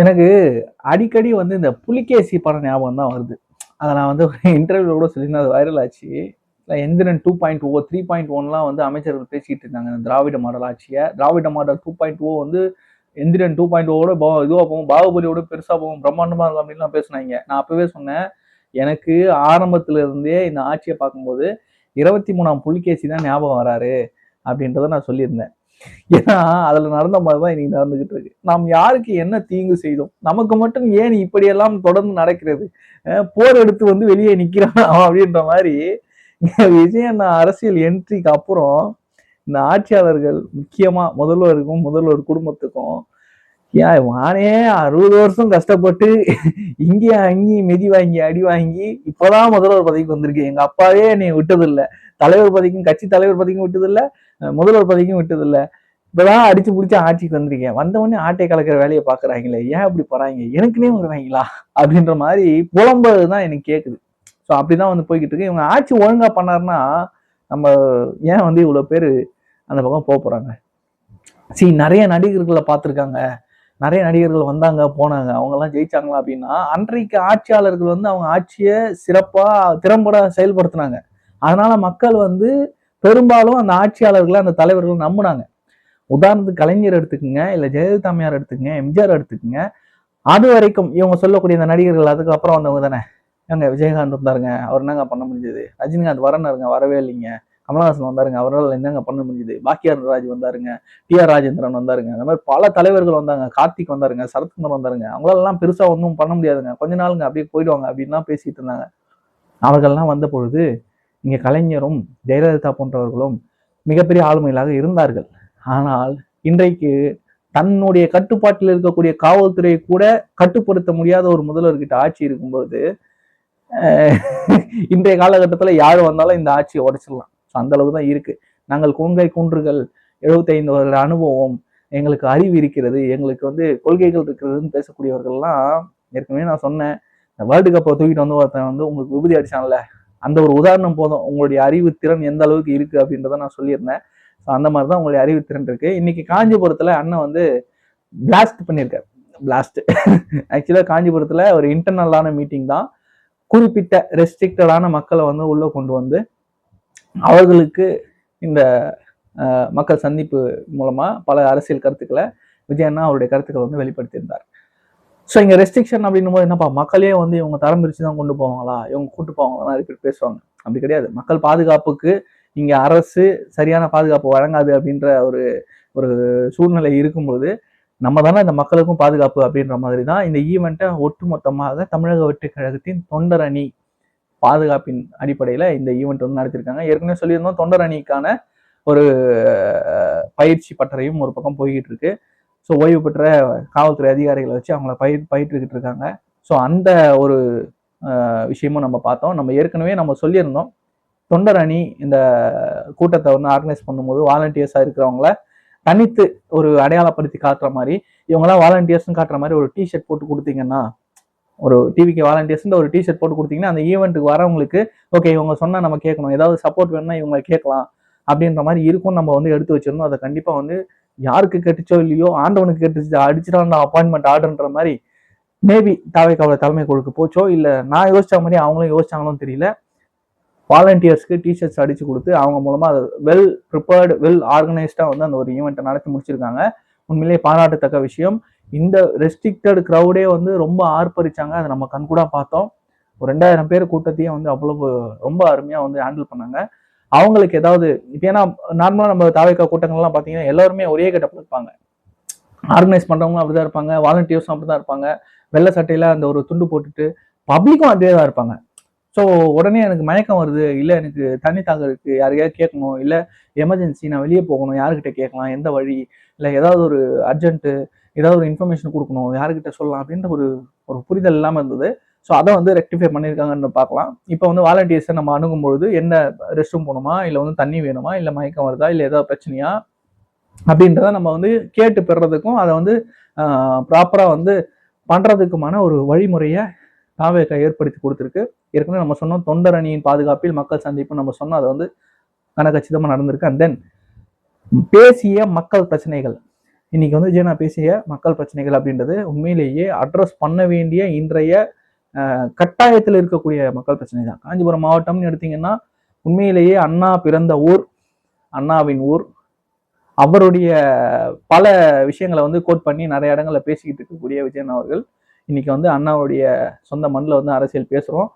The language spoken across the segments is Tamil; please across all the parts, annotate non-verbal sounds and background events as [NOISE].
எனக்கு அடிக்கடி வந்து இந்த புலிகேசி படம் ஞாபகம் தான் வருது. அதை நான் வந்து ஒரு இன்டர்வியூ கூட சொல்லியிருந்தேன். அது வைரல் ஆச்சு. இல்லை Enthiran two point O three point ஒன்லாம் வந்து அமைச்சர்கள் பேசிகிட்டு இருந்தாங்க. இந்த திராவிட மாடல் ஆட்சியை. Dravida model two point O வந்து எந்திரன் டூ பாயிண்ட் oh ஓட இதுவாக போகும் பாகுபலியோட பெருசாக போகும் பிரம்மாண்டமாக இருக்கும் அப்படின்லாம் பேசுனாங்க. நான் அப்போவே சொன்னேன் எனக்கு ஆரம்பத்துல இருந்தே இந்த ஆட்சியை பார்க்கும்போது இருபத்தி மூணாம் புலிகேசி தான் ஞாபகம் வராரு அப்படின்றத நான் சொல்லியிருந்தேன். ஏன்னா அதுல நடந்த மாதிரி தான் இன்னைக்கு நடந்துகிட்டு இருக்கு நாம் யாருக்கு என்ன தீங்கு செய்தோம்? நமக்கு மட்டும் ஏன் இப்படியெல்லாம் தொடர்ந்து நடக்கிறது? போர் எடுத்து வந்து வெளியே நிக்கிறான் அப்படின்ற மாதிரி விஜயண்ணா அரசியல் என்ட்ரிக்கு அப்புறம் இந்த ஆட்சியாளர்கள் முக்கியமா முதல்வருக்கும் முதல்வர் குடும்பத்துக்கும் ஏன் நானே அறுபது வருஷம் கஷ்டப்பட்டு இங்கேயும் அங்கேயும் மிதி வாங்கி அடி வாங்கி இப்பதான் முதல்வர் பதவிக்கு வந்திருக்கேன். எங்க அப்பாவே என்னை விட்டதில்லை. தலைவர் பதவிக்கும் கட்சி தலைவர் பதவிக்கும் விட்டதில்லை. முதல்வர் பதவிக்கும் விட்டதில்லை. இப்போதான் அடிச்சு பிடிச்சி ஆட்சிக்கு வந்திருக்கேன். வந்தவொடனே ஆட்டை கலக்கிற வேலையை பார்க்குறாங்களே ஏன் இப்படி போறாங்க? எனக்குன்னே வருவாங்களா அப்படின்ற மாதிரி புலம்புறது தான் எனக்கு கேட்குது ஸோ அப்படிதான் வந்து போய்கிட்டு இருக்கு. இவங்க ஆட்சி ஒழுங்கா பண்ணாருன்னா நம்ம ஏன் வந்து இவ்வளோ பேர் அந்த பக்கம் போக போறாங்க? சரி நிறைய நடிகர்களை பார்த்துருக்காங்க. நிறைய நடிகர்கள் வந்தாங்க போனாங்க. அவங்கெல்லாம் ஜெயிச்சாங்களா அப்படின்னா அன்றைக்கு ஆட்சியாளர்கள் வந்து அவங்க ஆட்சியை சிறப்பாக திறம்பட செயல்படுத்தினாங்க. அதனால மக்கள் வந்து பெரும்பாலும் அந்த ஆட்சியாளர்களை அந்த தலைவர்கள் நம்பினாங்க. உதாரணத்துக்கு கலைஞர் எடுத்துக்கோங்க இல்லை ஜெயலலிதா அம்மையார் எடுத்துக்கோங்க எம்ஜிஆர் எடுத்துக்கோங்க. அது வரைக்கும் இவங்க சொல்லக்கூடிய இந்த நடிகர்கள் அதுக்கப்புறம் வந்தவங்க தானே. எங்க விஜயகாந்த் வந்தாருங்க அவர் என்னங்க பண்ண முடிஞ்சது? ரஜினிகாந்த் வரனாருங்க வரவே இல்லைங்க. கமலஹாசன் வந்தாருங்க அவரால் என்னங்க பண்ண முடிஞ்சது? பாக்கியார் ராஜ் வந்தாருங்க டி ஆர் ராஜேந்திரன் வந்தாருங்க அந்த மாதிரி பல தலைவர்கள் வந்தாங்க கார்த்திக் வந்தாருங்க சரத்குமார் வந்தாருங்க. அவங்களெல்லாம் பெருசாக ஒன்றும் பண்ண முடியாதுங்க. கொஞ்ச நாளுங்க அப்படியே போயிடுவாங்க அப்படின்லாம் பேசிட்டு இருந்தாங்க. அவர்கள்லாம் வந்த பொழுது இங்கே கலைஞரும் ஜெயலலிதா போன்றவர்களும் மிகப்பெரிய ஆளுமைகளாக இருந்தார்கள். ஆனால் இன்றைக்கு தன்னுடைய கட்டுப்பாட்டில் இருக்கக்கூடிய காவல்துறையை கூட கட்டுப்படுத்த முடியாத ஒரு முதல்வர்கிட்ட ஆட்சி இருக்கும்போது இன்றைய காலகட்டத்தில் யார் வந்தாலும் இந்த ஆட்சியை உடைச்சிடலாம். ஸோ அந்த அளவு தான் இருக்கு. நாங்கள் கொங்கை குன்றுகள் எழுபத்தைந்து வருட அனுபவம் எங்களுக்கு அறிவு இருக்கிறது எங்களுக்கு வந்து கொள்கைகள் இருக்கிறதுன்னு பேசக்கூடியவர்கள்லாம் ஏற்கனவே நான் சொன்னேன். இந்த வேர்ல்டு கப்பை தூக்கிட்டு வந்து ஒருத்தன் வந்து உங்களுக்கு விபதி அடிச்சான்ல அந்த ஒரு உதாரணம் போதும். உங்களுடைய அறிவு திறன் எந்த அளவுக்கு இருக்கு அப்படின்றத நான் சொல்லியிருந்தேன். ஸோ அந்த மாதிரி தான் உங்களுடைய அறிவு திறன் இருக்கு. இன்னைக்கு காஞ்சிபுரத்துல அண்ணன் வந்து பிளாஸ்ட் பண்ணியிருக்காரு. பிளாஸ்ட் ஆக்சுவலாக காஞ்சிபுரத்துல ஒரு இன்டர்னலான மீட்டிங் தான். குறிப்பிட்ட ரெஸ்ட்ரிக்டடான மக்களை வந்து உள்ளே கொண்டு வந்து அவர்களுக்கு இந்த மக்கள் சந்திப்பு மூலமா பல அரசியல் கருத்துக்களை விஜயண்ணா அவருடைய கருத்துக்களை வந்து வெளிப்படுத்தியிருந்தார். ஸோ இங்கே ரெஸ்ட்ரிக்ஷன் அப்படின்னும் போது என்னப்பா? மக்களே வந்து இவங்க தரம் பிரித்து தான் கொண்டு போவாங்களா? இவங்க கூட்டு போவாங்களா? நிறைய பேசுவாங்க. அப்படி கிடையாது. மக்கள் பாதுகாப்புக்கு இங்கே அரசு சரியான பாதுகாப்பு வழங்காது அப்படின்ற ஒரு ஒரு சூழ்நிலை இருக்கும்போது நம்ம தானே இந்த மக்களுக்கும் பாதுகாப்பு அப்படின்ற மாதிரி தான் இந்த ஈவெண்ட்டை ஒட்டுமொத்தமாக தமிழக வெற்றி கழகத்தின் தொண்டர் அணி பாதுகாப்பின் அடிப்படையில் இந்த ஈவெண்ட் வந்து நடத்திருக்காங்க ஏற்கனவே சொல்லியிருந்தோம் தொண்டர் அணிக்கான ஒரு பயிற்சி பட்டறையும் ஒரு பக்கம் போய்கிட்டு இருக்கு. ஸோ ஓய்வு பெற்ற காவல்துறை அதிகாரிகளை வச்சு அவங்கள பயிர் பயிற்றுக்கிட்டு இருக்காங்க ஸோ அந்த ஒரு விஷயமும் நம்ம பார்த்தோம். நம்ம ஏற்கனவே நம்ம சொல்லியிருந்தோம். தொண்டர் அணி இந்த கூட்டத்தை வந்து ஆர்கனைஸ் பண்ணும்போது வாலண்டியர்ஸாக இருக்கிறவங்கள தனித்து ஒரு அடையாளப்படுத்தி காட்டுற மாதிரி இவங்கெல்லாம் வாலண்டியர்ஸ்னு காட்டுற மாதிரி ஒரு டிஷர்ட் போட்டு கொடுத்தீங்கன்னா ஒரு டிவிக்கு வாலண்டியர்ஸ்ன்ற ஒரு டிஷர்ட் போட்டு கொடுத்தீங்கன்னா அந்த ஈவெண்ட்டுக்கு வரவங்களுக்கு ஓகே இவங்க சொன்னால் நம்ம கேட்கணும். ஏதாவது சப்போர்ட் வேணும்னா இவங்க கேட்கலாம். அப்படின்ற மாதிரி இருக்கும் நம்ம வந்து எடுத்து வச்சிருந்தோம். அதை கண்டிப்பாக வந்து யாருக்கு கெட்டுச்சோ இல்லையோ ஆண்டவனுக்கு கெட்டுச்சு அடிச்சிட்டான் அப்பாயின்மெண்ட் ஆர்டர்ன்ற மாதிரி மேபி தாவைக்காவோட தலைமை குழுக்கு போச்சோ இல்லை நான் யோசிச்ச மாதிரி அவங்களும் யோசிச்சாங்களும் தெரியல. வாலண்டியர்ஸ்க்கு டிஷர்ட்ஸ் அடிச்சு கொடுத்து அவங்க மூலமாக அது வெல் ப்ரிப்பேர்டு வெல் ஆர்கனைஸ்டாக வந்து அந்த ஒரு ஈவெண்ட்டை நடத்தி முடிச்சிருக்காங்க. உண்மையிலேயே பாராட்டத்தக்க விஷயம். இந்த ரெஸ்ட்ரிக்டட் க்ரௌடே வந்து ரொம்ப ஆர்ப்பரிச்சாங்க. அதை நம்ம கண்கூடாக பார்த்தோம். ஒரு ரெண்டாயிரம் பேர் கூட்டத்தையும் வந்து அவ்வளவு ரொம்ப அருமையாக வந்து ஹேண்டில் பண்ணாங்க. அவங்களுக்கு ஏதாவது இப்போ ஏன்னா நார்மலாக நம்ம தாவைக்கா கூட்டங்கள்லாம் பார்த்தீங்கன்னா எல்லாருமே ஒரே கட்டப்பில் இருப்பாங்க. ஆர்கனைஸ் பண்ணுறவங்க அப்படி தான் இருப்பாங்க வாலண்டியர்ஸும் அப்படிதான் இருப்பாங்க. வெள்ளை சட்டையில் அந்த ஒரு துண்டு போட்டுட்டு பப்ளிக்கும் அப்படியே தான் இருப்பாங்க. ஸோ உடனே எனக்கு மயக்கம் வருது இல்லை எனக்கு தண்ணி தாங்க இருக்கு யாரையாவது கேட்கணும் இல்லை எமர்ஜென்சி நான் வெளியே போகணும் யாருக்கிட்ட கேட்கலாம் எந்த வழி இல்லை ஏதாவது ஒரு அர்ஜென்ட்டு ஏதாவது ஒரு இன்ஃபர்மேஷன் கொடுக்கணும் யாருக்கிட்ட சொல்லலாம் அப்படின்ற ஒரு ஒரு புரிதல் இல்லாமல் இருந்தது. ஸோ அதை வந்து ரெக்டிஃபை பண்ணியிருக்காங்கன்னு பார்க்கலாம். இப்போ வந்து வாலண்டியர்ஸை நம்ம அணுகும்பொழுது என்ன ரெஸ்ட் ரூம் போகணுமா? இல்லை வந்து தண்ணி வேணுமா? இல்லை மயக்கம் வருதா? இல்லை ஏதாவது பிரச்சனையா? அப்படின்றத நம்ம வந்து கேட்டு பெறுறதுக்கும் அதை வந்து ப்ராப்பராக வந்து பண்ணுறதுக்குமான ஒரு வழிமுறையை தாவேக்கா ஏற்படுத்தி கொடுத்துருக்கு. ஏற்கனவே நம்ம சொன்னோம் தொண்டர் அணியின் பாதுகாப்பில் மக்கள் சந்திப்பு நம்ம சொன்னோம். அது வந்து கனகச்சிதமாக நடந்திருக்கு. அண்ட் தென் பேசிய மக்கள் பிரச்சனைகள். இன்னைக்கு வந்து விஜயனா பேசிய மக்கள் பிரச்சனைகள் அப்படின்றது உண்மையிலேயே அட்ரஸ் பண்ண வேண்டிய இன்றைய கட்டாயத்தில் இருக்கக்கூடிய மக்கள் பிரச்சனை தான். காஞ்சிபுரம் மாவட்டம்னு எடுத்தீங்கன்னா உண்மையிலேயே அண்ணா பிறந்த ஊர் அண்ணாவின் ஊர். அவருடைய பல விஷயங்களை வந்து கோட் பண்ணி நிறைய இடங்களில் பேசிக்கிட்டு இருக்கக்கூடிய விஜயன் அவர்கள். இன்னைக்கு வந்து அண்ணாவுடைய சொந்த மண்ணில் வந்து அரசியல் பேசுகிறோம்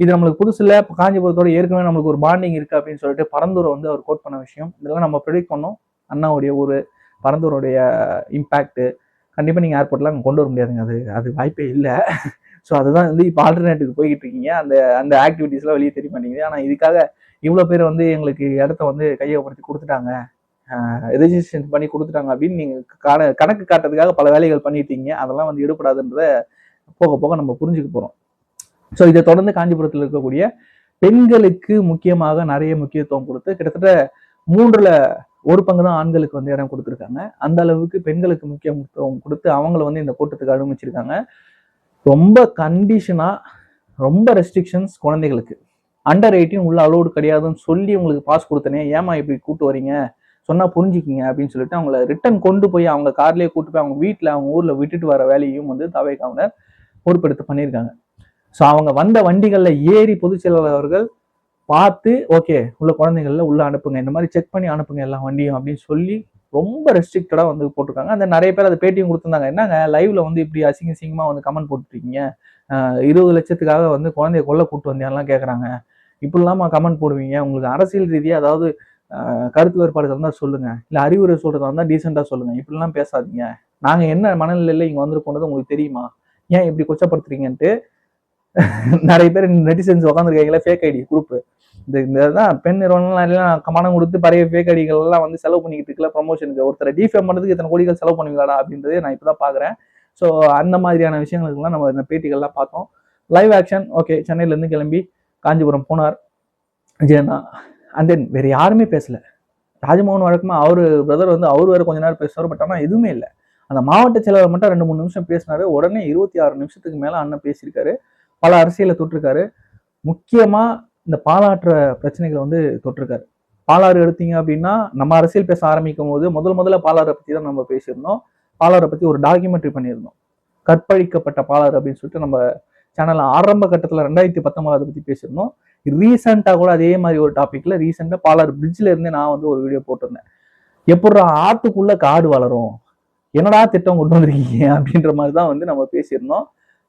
இது நம்மளுக்கு புதுசில் இப்போ காஞ்சிபுரத்தோட ஏற்கனவே நம்மளுக்கு ஒரு பாண்டிங் இருக்குது அப்படின்னு சொல்லிட்டு பரந்தூரை வந்து அவர் கோட் பண்ண விஷயம். இதெல்லாம் நம்ம ப்ரெடிக்ட் பண்ணோம். அண்ணாவுடைய ஊர் பரந்தூருடைய இம்பேக்ட்டு கண்டிப்பாக நீங்கள் ஏர்போர்ட்லாம் அங்கே கொண்டு வர முடியாதுங்க. அது அது வாய்ப்பே இல்லை. ஸோ அதுதான் வந்து இப்போ ஆல்டர்னேட்டுக்கு போய்கிட்டு இருக்கீங்க அந்த அந்த ஆக்டிவிட்டீஸ்லாம் வெளியே தெரிய மாட்டேங்குது ஆனால் இதுக்காக இவ்வளோ பேர் வந்து எங்களுக்கு இடத்த வந்து கையகப்படுத்தி கொடுத்துட்டாங்க. ரெஜிஸ்ட்ரேஷன் பண்ணி கொடுத்துட்டாங்க அப்படின்னு நீங்கள் கண கணக்கு காட்டுறதுக்காக பல வேலைகள் பண்ணிட்டீங்க. அதெல்லாம் வந்து எடுப்படாதுன்றத போக போக நம்ம புரிஞ்சுக்க போகிறோம் ஸோ இதை தொடர்ந்து காஞ்சிபுரத்தில் இருக்கக்கூடிய பெண்களுக்கு முக்கியமாக நிறைய முக்கியத்துவம் கொடுத்து கிட்டத்தட்ட மூன்றுல ஒரு பங்கு தான் ஆண்களுக்கு வந்து இடம் கொடுத்துருக்காங்க. அந்த அளவுக்கு பெண்களுக்கு முக்கியத்துவம் கொடுத்து அவங்கள வந்து இந்த கூட்டத்துக்கு அனுமதிச்சிருக்காங்க. ரொம்ப கண்டிஷனா ரொம்ப ரெஸ்ட்ரிக்ஷன்ஸ் குழந்தைகளுக்கு. அண்டர் எயிட்டீன் உள்ள அலோடு கிடையாதுன்னு சொல்லி உங்களுக்கு பாஸ் கொடுத்தனே ஏமா இப்படி கூட்டு வரீங்க சொன்னா புரிஞ்சுக்கிங்க அப்படின்னு சொல்லிட்டு அவங்கள ரிட்டர்ன் கொண்டு போய் அவங்க கார்லயே கூட்டு போய் அவங்க வீட்டில் அவங்க ஊர்ல விட்டுட்டு வர வேலையும் வந்து தவை கவர்னர் பொறுப்பெடுத்து பண்ணியிருக்காங்க. ஸோ அவங்க வந்த வண்டிகளில் ஏறி பொதுச் செயலாளர்கள் பார்த்து ஓகே உள்ள குழந்தைகள்ல உள்ள அனுப்புங்க. இந்த மாதிரி செக் பண்ணி அனுப்புங்க எல்லா வண்டியும் அப்படின்னு சொல்லி ரொம்ப ரெஸ்ட்ரிக்டடாக வந்து போட்டிருக்காங்க. அந்த நிறைய பேர் அதை பேட்டியும் கொடுத்துருந்தாங்க. என்னங்க லைவ்ல வந்து இப்படி அசிங்க சிங்கமாக வந்து கமெண்ட் போட்டுருக்கீங்க? இருபது லட்சத்துக்காக வந்து குழந்தைய கொல்ல கூட்டு வந்தியாலாம் கேட்குறாங்க இப்படிலாமா கமெண்ட் போடுவீங்க? உங்களுக்கு அரசியல் ரீதியாக அதாவது கருத்து வேறுபாடுகள் இருந்தால் சொல்லுங்க. இல்லை அறிவுரை சொல்றதா இருந்தால் டீசெண்டாக சொல்லுங்க. இப்படிலாம் பேசாதீங்க. நாங்கள் என்ன மனநிலையில் இங்கே வந்துருக்கோன்றது உங்களுக்கு தெரியுமா? ஏன் இப்படி கொச்சப்படுத்துறீங்கன்ட்டு [LAUGHS] நிறைய பேர் நெட்டிசன்ஸ் உட்காந்துருக்கீங்களா ஃபேக் ஐடி குரூப் இந்த இந்த தான் பெண் நிறுவனங்கள் எல்லாம் மனம் கொடுத்து பழைய ஃபேக் ஐடிகள் எல்லாம் வந்து செலவு பண்ணிக்கிட்டு இருக்கல ப்ரொமோஷனுக்கு ஒருத்தரை டிஃபேம் பண்ணுறதுக்கு இத்தனை கோடிகள் செலவு பண்ணுவீங்களா அப்படின்றதே நான் இப்போ தான் பார்க்குறேன் ஸோ அந்த மாதிரியான விஷயங்களுக்குலாம் நம்ம இந்த பேட்டிகள்லாம் பார்த்தோம். லைவ் ஆக்ஷன் ஓகே சென்னையிலேருந்து கிளம்பி காஞ்சிபுரம் போனார் விஜயண்ணா. அண்ட் தென் வேறு யாருமே பேசல. ராஜமோகன் வழக்கமாக அவர் பிரதர் வந்து அவர் வேறு கொஞ்ச நேரம் பேசுவார் பட் ஆனால் எதுவுமே இல்லை. அந்த மாவட்ட செயலாளர் மட்டும் ரெண்டு மூணு நிமிஷம் பேசினாரு. உடனே இருபத்தி ஆறு நிமிஷத்துக்கு மேலே அண்ணன் பேசியிருக்காரு. பல அரசியலை தொட்டிருக்காரு. முக்கியமாக இந்த பாலாற்ற பிரச்சனைகளை வந்து தொட்டிருக்காரு. பாலாறு எடுத்தீங்க அப்படின்னா நம்ம அரசியல் பேச ஆரம்பிக்கும் போது முதல் முதல்ல பாலாறை பற்றி தான் நம்ம பேசியிருந்தோம். பாலாறை பற்றி ஒரு டாக்குமெண்ட்ரி பண்ணியிருந்தோம். கற்பழிக்கப்பட்ட பாலாறு அப்படின்னு சொல்லிட்டு நம்ம சேனலில் ஆரம்ப கட்டத்தில் ரெண்டாயிரத்தி பத்தொன்பதாவது பற்றி பேசியிருந்தோம். ரீசெண்டாக கூட அதே மாதிரி ஒரு டாப்பிக்கில் ரீசெண்டாக பாலாறு பிரிட்ஜில் இருந்தே நான் வந்து ஒரு வீடியோ போட்டிருந்தேன். எப்படி ஆற்றுக்குள்ளே காடு வளரும்? என்னடா திட்டம் கொண்டு வந்திருக்கீங்க? அப்படின்ற மாதிரி தான் வந்து நம்ம பேசியிருந்தோம்.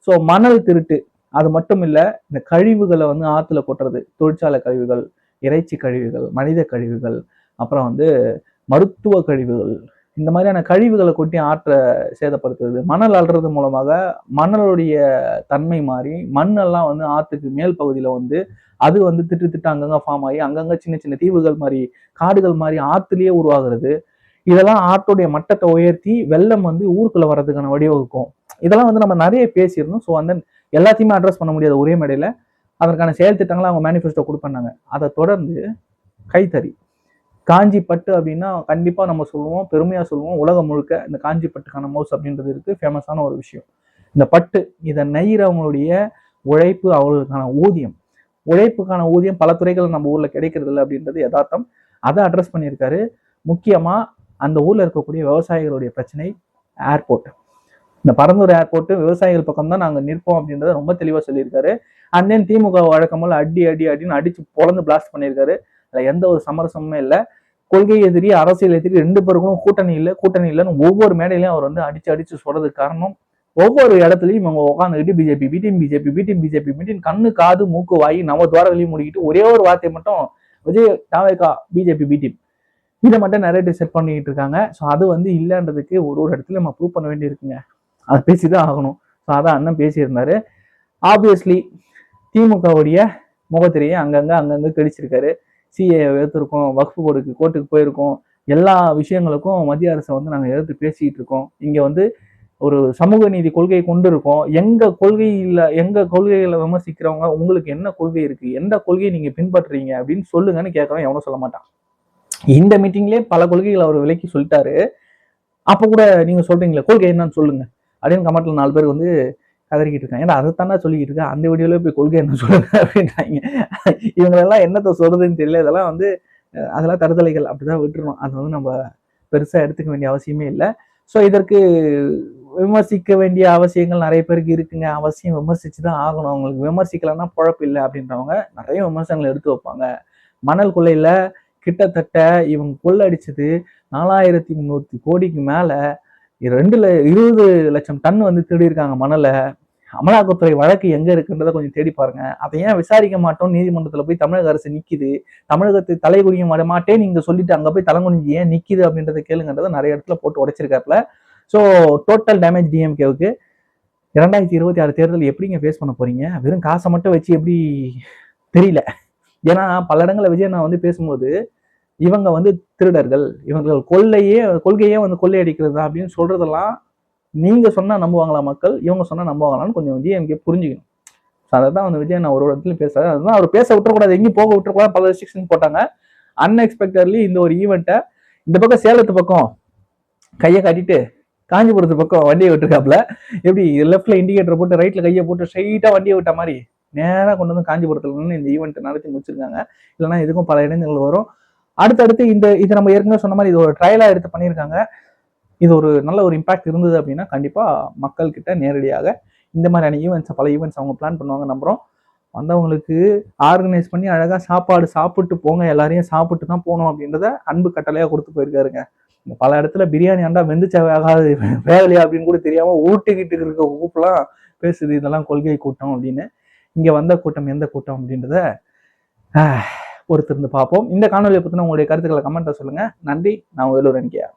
ஸோ மணல் திருட்டு. அது மட்டும் இல்லை இந்த கழிவுகளை வந்து ஆற்றுல கொட்டுறது தொழிற்சாலை கழிவுகள் இறைச்சி கழிவுகள் மனித கழிவுகள் அப்புறம் வந்து மருத்துவ கழிவுகள் இந்த மாதிரியான கழிவுகளை கொட்டி ஆற்றை சேதப்படுத்துறது மணல் அல்றது மூலமாக மணலுடைய தன்மை மாறி மண்ணெல்லாம் வந்து ஆற்றுக்கு மேல் பகுதியில் வந்து அது வந்து திட்டு திட்டு அங்கங்கே ஃபார்ம் ஆகி அங்கங்கே சின்ன சின்ன தீவுகள் மாதிரி காடுகள் மாதிரி ஆற்றுலேயே உருவாகிறது. இதெல்லாம் ஆற்றுடைய மட்டத்தை உயர்த்தி வெள்ளம் வந்து ஊருக்குள்ளே வர்றதுக்கான வழிவகுக்கும். இதெல்லாம் வந்து நம்ம நிறைய பேசியிருந்தோம். ஸோ அந்த எல்லாத்தையுமே அட்ரஸ் பண்ண முடியாது. ஒரே மேடையில். அதற்கான செயல் திட்டங்களை அவங்க மேனிஃபெஸ்டோ கொடுப்பாங்க அதை தொடர்ந்து கைத்தறி. காஞ்சி பட்டு அப்படின்னா கண்டிப்பாக நம்ம சொல்லுவோம் பெருமையாக சொல்லுவோம். உலகம் முழுக்க இந்த காஞ்சி பட்டுக்கான மவுஸ் அப்படின்றது இருக்கு. ஃபேமஸான ஒரு விஷயம். இந்த பட்டு இதை நெய்கிறவங்களுடைய உழைப்பு அவர்களுக்கான ஊதியம். உழைப்புக்கான ஊதியம் பல துறைகள் நம்ம ஊரில் கிடைக்கிறது இல்லை அப்படின்றது யதார்த்தம். அதை அட்ரஸ் பண்ணியிருக்காரு. முக்கியமாக அந்த ஊரில் இருக்கக்கூடிய விவசாயிகளுடைய பிரச்சனை ஏர்போர்ட் இந்த பரந்தூர் ஏர்போர்ட் விவசாயிகள் பக்கம் தான் நாங்கள் நிற்போம் அப்படின்றத ரொம்ப தெளிவாக சொல்லியிருக்காரு. அண்ட் தென் திமுக வழக்கம்போல அடி அடி அடின்னு அடிச்சு பொழந்து பிளாஸ்ட் பண்ணியிருக்காரு. அதில் எந்த ஒரு சமரசமுமே இல்லை. கொள்கை எதிரி அரசியல் எதிரி ரெண்டு பேருக்கும் கூட்டணி இல்லை கூட்டணி இல்லைன்னு ஒவ்வொரு மேடையிலையும் அவர் வந்து அடிச்சு அடிச்சு சொல்றதுக்கு காரணம் ஒவ்வொரு இடத்துலையும் இவங்க உட்காந்துக்கிட்டு BJP PTM BJP PTM BJP PTM கண்ணு காது மூக்கு வாயி நம்ம துவாரங்களையும் முடிக்கிட்டு ஒரே ஒரு வார்த்தை மட்டும் விஜய் தாவேகா பிஜேபி பிடிஎம் இதை மட்டும் நிறைய செட் பண்ணிக்கிட்டு இருக்காங்க. ஸோ அது வந்து இல்லைன்றதுக்கு ஒரு ஒரு இடத்துல நம்ம ப்ரூவ் பண்ண வேண்டியிருக்குங்க. அதை பேசிதான் ஆகணும். ஸோ அதான் அண்ணன் பேசியிருந்தாரு. ஆப்வியஸ்லி திமுகவுடைய முகத்திரையை அங்கங்கே அங்கங்கே கடிச்சிருக்காரு சிஏ எடுத்திருக்கோம் வக்ஃபு போர்டுக்கு கோர்ட்டுக்கு போயிருக்கோம். எல்லா விஷயங்களுக்கும் மத்திய அரசை வந்து நாங்கள் எதிர்த்து பேசிகிட்டு இருக்கோம். இங்கே வந்து ஒரு சமூக நீதி கொள்கையை கொண்டு இருக்கோம். எங்கள் கொள்கையில் எங்கள் கொள்கைகளை விமர்சிக்கிறவங்க உங்களுக்கு என்ன கொள்கை இருக்குது எந்த கொள்கையை நீங்கள் பின்பற்றுறீங்க? அப்படின்னு சொல்லுங்கன்னு கேட்கவும் எவனும் சொல்ல மாட்டான். இந்த மீட்டிங்லேயே பல கொள்கைகளை அவர் விலைக்கு சொல்லிட்டாரு. அப்போ கூட நீங்கள் சொல்கிறீங்களே கொள்கை என்னன்னு சொல்லுங்கள் அப்படின்னு கமெண்ட்ல நாலு பேர் வந்து கதறிக்கிட்டு இருக்காங்க. ஏன்னா அதை தானே சொல்லிக்கிட்டு இருக்கேன் அந்த வீடியோல போய் கொள்கை என்ன சொல்லுங்க அப்படின்றாங்க. இவங்களெல்லாம் என்னத்தை சொல்றதுன்னு தெரியல. இதெல்லாம் வந்து அதெல்லாம் தருதலைகள் அப்படிதான் விட்டுருவோம் அதை வந்து நம்ம பெருசா எடுத்துக்க வேண்டிய அவசியமே இல்லை. ஸோ இதற்கு விமர்சிக்க வேண்டிய அவசியங்கள் நிறைய பேருக்கு இருக்குங்க. அவசியம் விமர்சிச்சு தான் ஆகணும். அவங்களுக்கு விமர்சிக்கலன்னா குழப்பம் இல்லை அப்படின்றவங்க நிறைய விமர்சனங்கள் எடுத்து வைப்பாங்க. மணல் கொள்ளையில கிட்டத்தட்ட இவங்க கொள்ளடிச்சது நாலாயிரத்தி முந்நூற்றி கோடிக்கு மேலே ரெண்டு ல இருபது லட்சம் டன் வந்து திருடியிருக்காங்க மணலை அமலாக்கத்துறை வழக்கு எங்க இருக்குன்றதை கொஞ்சம் தேடி பாருங்க. அதை ஏன் விசாரிக்க மாட்டோம் நீதிமன்றத்துல போய் தமிழக அரசு நிக்குது. தமிழகத்தை தலைகுனிய வர மாட்டேன் நீங்க சொல்லிட்டு அங்க போய் தலைகுனிஞ்சு ஏன் நிக்குது அப்படின்றத கேளுங்கன்றதை நிறைய இடத்துல போட்டு உடைச்சிருக்காப்ல ஸோ டோட்டல் டேமேஜ் டிஎம்கேவுக்கு இரண்டாயிரத்தி இருபத்தி ஆறு தேர்தல் எப்படிங்க ஃபேஸ் பண்ண போறீங்க? வெறும் காசை மட்டும் வச்சு எப்படி தெரியல. ஏன்னா பல இடங்களில் விஜய் நான் வந்து பேசும்போது இவங்க வந்து திருடர்கள். இவர்கள் கொள்ளையே கொள்கையே வந்து கொள்ளையடிக்கிறது அப்படின்னு சொல்றதெல்லாம் நீங்க சொன்னா நம்புவாங்களா மக்கள்? இவங்க சொன்னா நம்புவாங்களான்னு கொஞ்சம் டிஎம்கே புரிஞ்சுக்கணும். ஸோ அதை தான் வந்து விஜய் நான் ஒரு இடத்துல பேசுறேன் அதுதான் அவர் பேச விட்டுறக்கூடாது. எங்கேயும் போக விட்டுறக்கூடாது. பல ரெஸ்ட்ரிக்ஷன் போட்டாங்க. அன்எக்ஸ்பெக்டட்லி இந்த ஒரு ஈவெண்ட்டை இந்த பக்கம் சேலத்து பக்கம் கையை காட்டிட்டு காஞ்சிபுரத்து பக்கம் வண்டியை விட்டுருக்காப்புல. எப்படி லெஃப்ட்ல இண்டிகேட்டர் போட்டு ரைட்ல கையை போட்டு ஸ்ட்ரைட்டா வண்டியை விட்ட மாதிரி நேராக கொண்டு வந்து காஞ்சிபுரத்துல இந்த ஈவெண்ட் நடத்தி முடிச்சிருக்காங்க. இல்லைன்னா இதுக்கும் பல இடங்கள் வரும். அடுத்தடுத்து இந்த இது நம்ம ஏற்கனவே சொன்ன மாதிரி இது ஒரு ட்ரையலாக எடுத்து பண்ணியிருக்காங்க. இது ஒரு நல்ல ஒரு இம்பாக்ட் இருந்தது அப்படின்னா கண்டிப்பாக மக்கள்கிட்ட நேரடியாக இந்த மாதிரியான ஈவெண்ட்ஸ் பல ஈவெண்ட்ஸ் அவங்க பிளான் பண்ணுவாங்க நம்புறோம். வந்தவங்களுக்கு ஆர்கனைஸ் பண்ணி அழகாக சாப்பாடு சாப்பிட்டு போங்க எல்லாரையும் சாப்பிட்டு தான் போகணும் அப்படின்றத அன்பு கட்டளையாக கொடுத்து போயிருக்காருங்க. பல இடத்துல பிரியாணி ஆண்டா வெந்துச்சா வேகாது வேலையா அப்படின்னு கூட தெரியாமல் ஊட்டிக்கிட்டு இருக்க கூப்பெல்லாம் பேசுது இதெல்லாம் கொள்கை கூட்டம் அப்படின்னு. இங்கே வந்த கூட்டம் எந்த கூட்டம் அப்படின்றத ஆஹ், பொறுத்திருந்து பார்ப்போம். இந்த காணொலியை பற்றின உங்களுடைய கருத்துக்களை கமெண்ட்டை சொல்லுங்கள் நன்றி. நான் வேலூர் அன்கியா